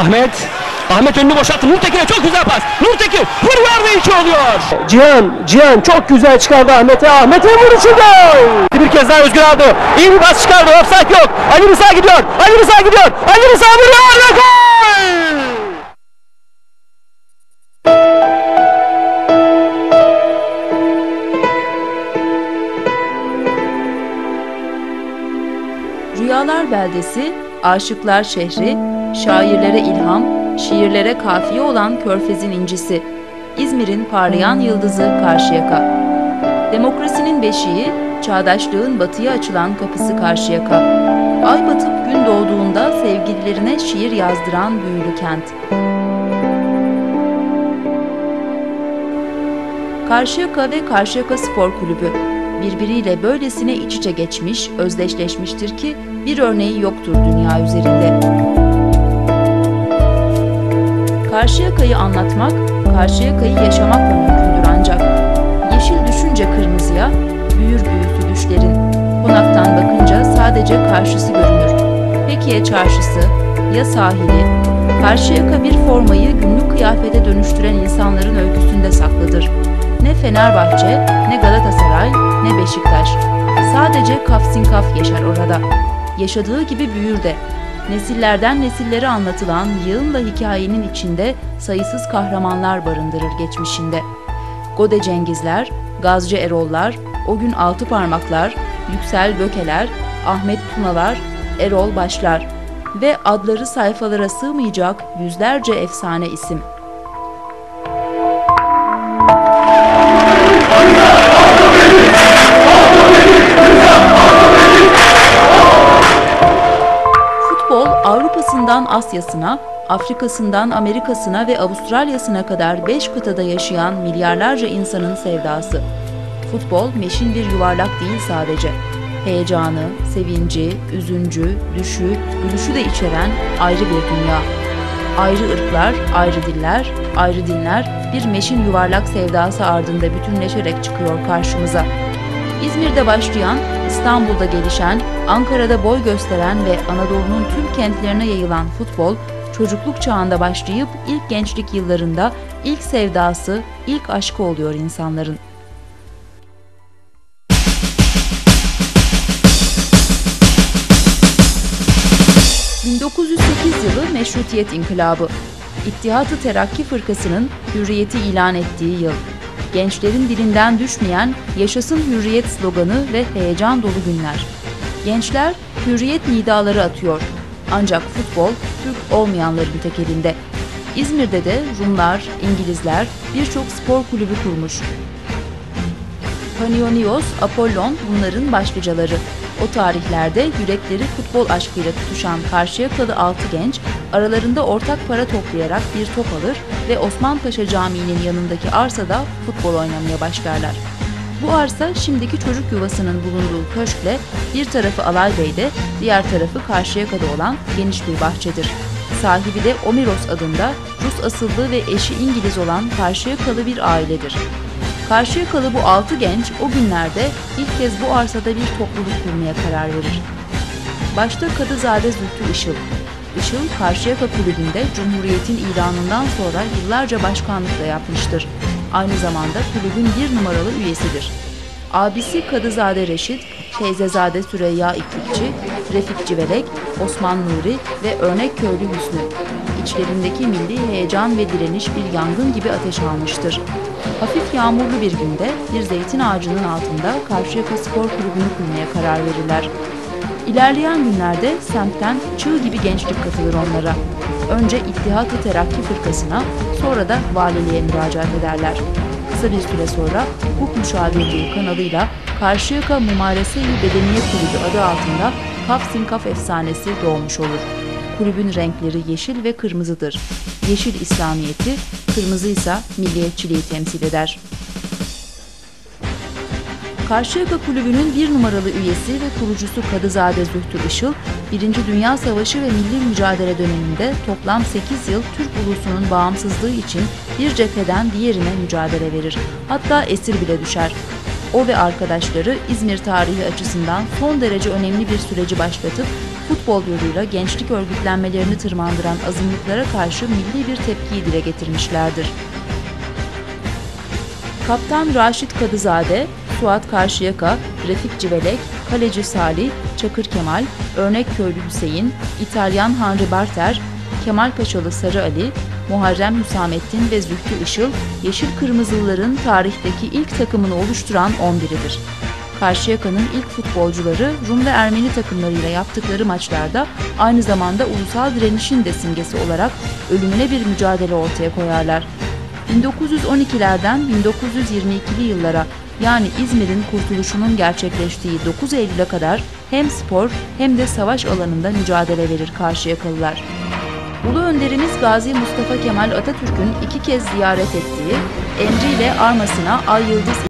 Ahmet. Ahmet önünü boşalttı. Nurtekin'e çok güzel pas. Nurtekin vuruyor ve iki oluyor. Cihan, Cihan çok güzel çıkardı Ahmet'e. Ahmet'e vuruşu gol! Bir kez daha Özgür aldı. İyi bir pas çıkardı. Offside yok. Ali Rıza gidiyor. Ali Rıza gidiyor. Ali Rıza vuruyor ve gol! Rüyalar beldesi, aşıklar şehri, şairlere ilham, şiirlere kafiye olan Körfez'in incisi, İzmir'in parlayan yıldızı Karşıyaka. Demokrasinin beşiği, çağdaşlığın batıya açılan kapısı Karşıyaka. Ay batıp gün doğduğunda sevgililerine şiir yazdıran büyülü kent. Karşıyaka ve Karşıyaka Spor Kulübü birbiriyle böylesine iç içe geçmiş, özdeşleşmiştir ki bir örneği yoktur dünya üzerinde. Karşıyaka'yı anlatmak, Karşıyaka'yı yaşamakla mümkündür ancak. Yeşil düşünce kırmızıya, büyür büyüsü düşlerin. Konaktan bakınca sadece karşısı görünür. Peki ya çarşısı, ya sahili? Karşıyaka bir formayı günlük kıyafete dönüştüren insanların öyküsünde saklıdır. Ne Fenerbahçe, ne Galatasaray, ne Beşiktaş. Sadece Kafsinkaf yaşar orada. Yaşadığı gibi büyür de. Nesillerden nesillere anlatılan yığınla hikayenin içinde sayısız kahramanlar barındırır geçmişinde. Gode Cengizler, Gazcı Erollar, o gün altı parmaklar, Yüksel Bökeler, Ahmet Tunalar, Erol Başlar ve adları sayfalara sığmayacak yüzlerce efsane isim. Avrupa'sından Asya'sına, Afrika'sından Amerika'sına ve Avustralya'sına kadar 5 kıtada yaşayan milyarlarca insanın sevdası. Futbol meşin bir yuvarlak değil sadece. Heyecanı, sevinci, üzüncü, düşü, gülüşü de içeren ayrı bir dünya. Ayrı ırklar, ayrı diller, ayrı dinler bir meşin yuvarlak sevdası ardında bütünleşerek çıkıyor karşımıza. İzmir'de başlayan, İstanbul'da gelişen, Ankara'da boy gösteren ve Anadolu'nun tüm kentlerine yayılan futbol, çocukluk çağında başlayıp ilk gençlik yıllarında ilk sevdası, ilk aşkı oluyor insanların. ...1908 yılı Meşrutiyet İnkılabı. İttihat-ı Terakki Fırkası'nın hürriyeti ilan ettiği yıl gençlerin dilinden düşmeyen yaşasın hürriyet sloganı ve heyecan dolu günler. Gençler hürriyet nidaları atıyor. Ancak futbol Türk olmayanların tek elinde. İzmir'de de Rumlar, İngilizler birçok spor kulübü kurmuş. Panionios, Apollon bunların başlıcaları. O tarihlerde yürekleri futbol aşkıyla tutuşan Karşıyakalı altı genç, aralarında ortak para toplayarak bir top alır ve Osmanpaşa Camii'nin yanındaki arsada futbol oynamaya başlarlar. Bu arsa şimdiki çocuk yuvasının bulunduğu köşkle bir tarafı Alaybey'de, diğer tarafı Karşıyaka'da olan geniş bir bahçedir. Sahibi de Omiros adında Rus asıllı ve eşi İngiliz olan Karşıyakalı bir ailedir. Karşıyakalı bu altı genç o günlerde ilk kez bu arsada bir topluluk kurmaya karar verir. Başta Kadızade Zühtü Işıl. Işıl, Karşıyaka Kulübü'nde Cumhuriyet'in ilanından sonra yıllarca başkanlık da yapmıştır. Aynı zamanda kulübün bir numaralı üyesidir. Abisi Kadızade Reşit, teyzezade Süreyya İplikçi, Refik Civelek, Osman Nuri ve Örnek Köylü Hüsnü. İçlerindeki milli heyecan ve direniş bir yangın gibi ateş almıştır. Hafif yağmurlu bir günde bir zeytin ağacının altında Karşıyaka Spor Kulübü'nü kurmaya karar verirler. İlerleyen günlerde semtten çığ gibi gençlik katılır onlara. Önce İttihat-ı Terakki Fırkası'na, sonra da valiliğe müracaat ederler. Kısa bir süre sonra hukuk müşavirliği kanalıyla Karşıyaka Mumarese-i Bedeniye Kulübü adı altında Kaf Sinkaf efsanesi doğmuş olur. Kulübün renkleri yeşil ve kırmızıdır. Yeşil İslamiyeti, kırmızı ise milliyetçiliği temsil eder. Karşıyaka Kulübü'nün bir numaralı üyesi ve kurucusu Kadızade Zühtü Işıl, Birinci Dünya Savaşı ve milli mücadele döneminde toplam 8 yıl Türk ulusunun bağımsızlığı için bir cepheden diğerine mücadele verir. Hatta esir bile düşer. o ve arkadaşları İzmir tarihi açısından son derece önemli bir süreci başlatıp futbol yoluyla gençlik örgütlenmelerini tırmandıran azınlıklara karşı milli bir tepkiyi dile getirmişlerdir. Kaptan Raşit Kadızade, Suat Karşıyaka, Refik Civelek, Kaleci Salih, Çakır Kemal, Örnek Köylü Hüseyin, İtalyan Henri Barter, Kemal Paşalı Sarı Ali, Muharrem Hüsamettin ve Zühtü Işıl, Yeşil Kırmızılıların tarihteki ilk takımını oluşturan 11'idir. Karşıyaka'nın ilk futbolcuları Rum ve Ermeni takımlarıyla yaptıkları maçlarda aynı zamanda ulusal direnişin de simgesi olarak ölümüne bir mücadele ortaya koyarlar. 1912'lerden 1922'li yıllara yani İzmir'in kurtuluşunun gerçekleştiği 9 Eylül'e kadar hem spor hem de savaş alanında mücadele verir Karşıyakalılar. Ulu önderimiz Gazi Mustafa Kemal Atatürk'ün iki kez ziyaret ettiği, emriyle armasına Ay Yıldız